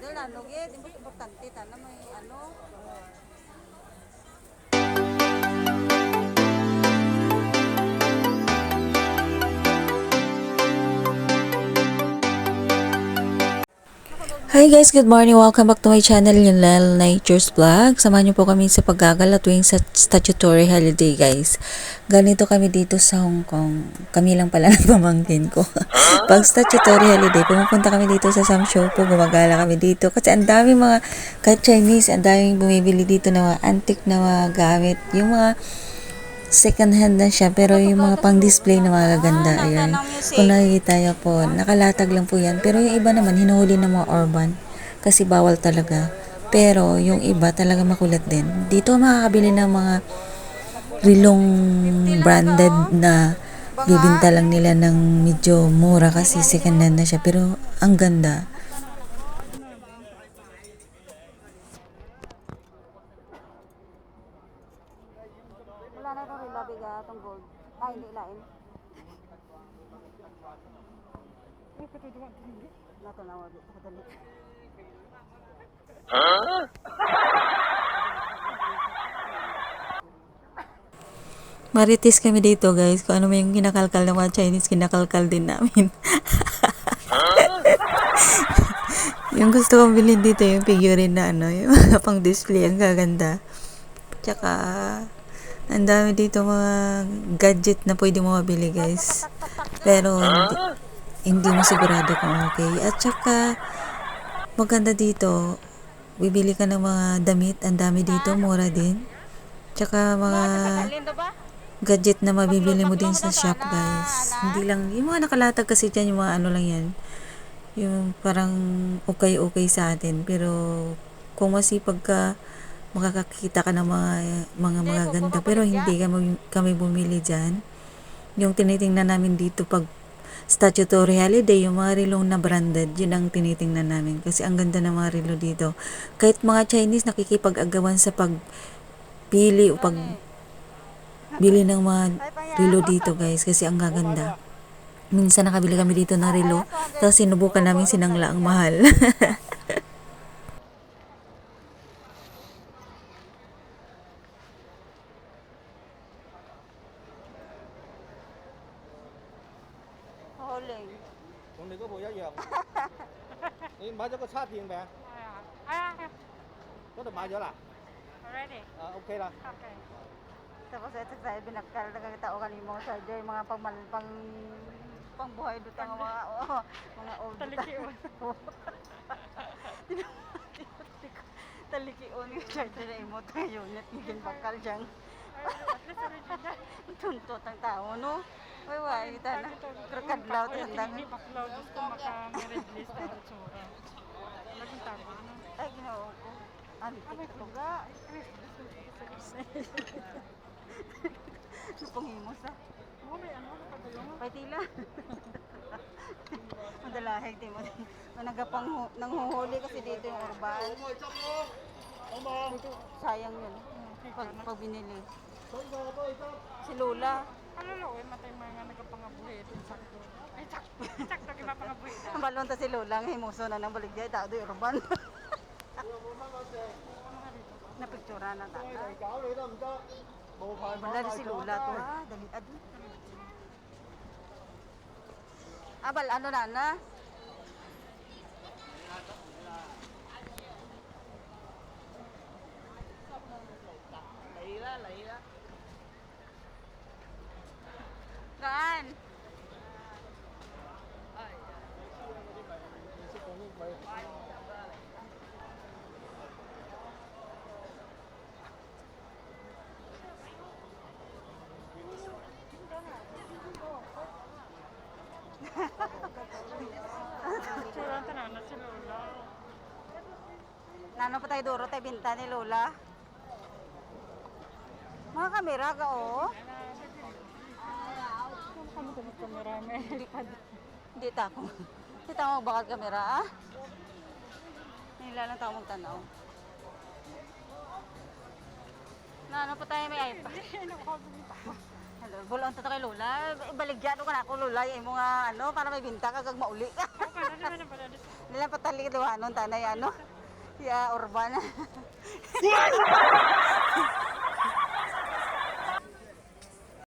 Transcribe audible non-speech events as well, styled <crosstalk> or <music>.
model na ano gid, importante tana may ano. Hi guys, good morning. Welcome back to my channel, yung Lel Nature's Vlog. Samahan niyo po kami sa paggagala tuwing sa statutory holiday guys. Ganito kami dito sa Hong Kong. Kami lang pala <laughs> ng pamangkin ko. Pag statutory holiday, pumupunta kami dito sa Sam Show po. Gumagala kami dito. Kasi ang dami mga, kahit Chinese, ang daming bumibili dito ng mga antique na mga gamit. Yung mga second hand na siya pero yung mga pang display na mga gaganda ayan kung nakikita niyo po nakalatag lang po yan. Pero yung iba naman hinuhuli ng mga urban kasi bawal talaga. Pero yung iba talaga makulat din. Dito makakabili ng mga rilong branded na bibinta lang nila ng medyo mura kasi second hand na siya. Pero ang ganda Itong rila biga itong gold. Ay, hindi lain. Nato na wag ito kadali. Marites kami dito guys. Kung ano may yung kinakalkal ng mga Chinese, kinakalkal din namin. <laughs> yung gusto kong bilhin dito yung figurine na ano, yung <laughs> mga pang display, ang gaganda. Tsaka, ang dami dito mga gadget na pwede mo mabili guys. Pero, hindi, hindi mo sigurado kung okay. At tsaka, maganda dito, bibili ka ng mga damit, ang dami dito, mura din. Tsaka mga gadget na mabibili mo din sa shop guys. Hindi lang, yung mga nakalatag kasi dyan, yung mga ano lang yan. Yung parang okay-okay sa atin. Pero kung masipag ka, makakakita ka ng mga mga mga ganda. Pero hindi kami, kami bumili dyan. Yung tinitingnan namin dito pag statutory holiday, yung mga relo na branded, yun ang tinitingnan namin. Kasi ang ganda ng mga relo dito. Kahit mga Chinese nakikipag-agawan sa pagpili o pag bili ng mga relo dito guys kasi ang gaganda. Minsan nakabili kami dito ng relo tapos sinubukan namin sinangla ang mahal. <laughs> 同你嗰部一樣。你買咗個叉電未啊？係啊，嗰度買咗啦？already. 啊，OK 啦。Okay. Tapos ito sa binakal na kang tao kanimo mga charger, mga pang pang pangbuhay do nga mga oh, mga old Talikion. Talikion yung charger na imo to unit ngin bakal dyan. At least original. Tuntot ang tao no. Way way kita na. Krakadlaw tandang. Hindi baklaw. Gusto maka may red list na tsura. Laging tago na. Ay ginoo ko. Antik to ga. Supangimo sa. Oh, may ano, nakagulong. Paitila. Madalahig di mo. Nagapang nanghuhuli kasi dito yung urban. Sayang yun. Pag, pag binili. Si Lola. Ano na, uy, eh, matay mga nga nagpangabuhit. Eh, sakto. Ay, sakto. <laughs> Sakto, kima pangabuhit. Ang balon ta si Lola, ang himuso na ng baligya, eh, tao do urban. <laughs> Napictura na ta. Wala na si Lola to ha, ah, dali ah, adu. Abal, ano na na? Nano pa tayo duro tayo binta ni Lola? Mga kamera ka oh. Ano ko gusto marami? Hindi ta ako. Hindi ta ako bakal kamera ah. Nila lang tao magtanaw. Na ano pa tayo may iPad. Hello, bulon to kay Lola. Ibaligyan ko na ako Lola, yung mga ano para may binta ka kag mauli ka. Na na. Nila patali duha nun tanay ano. Ya, urbannya.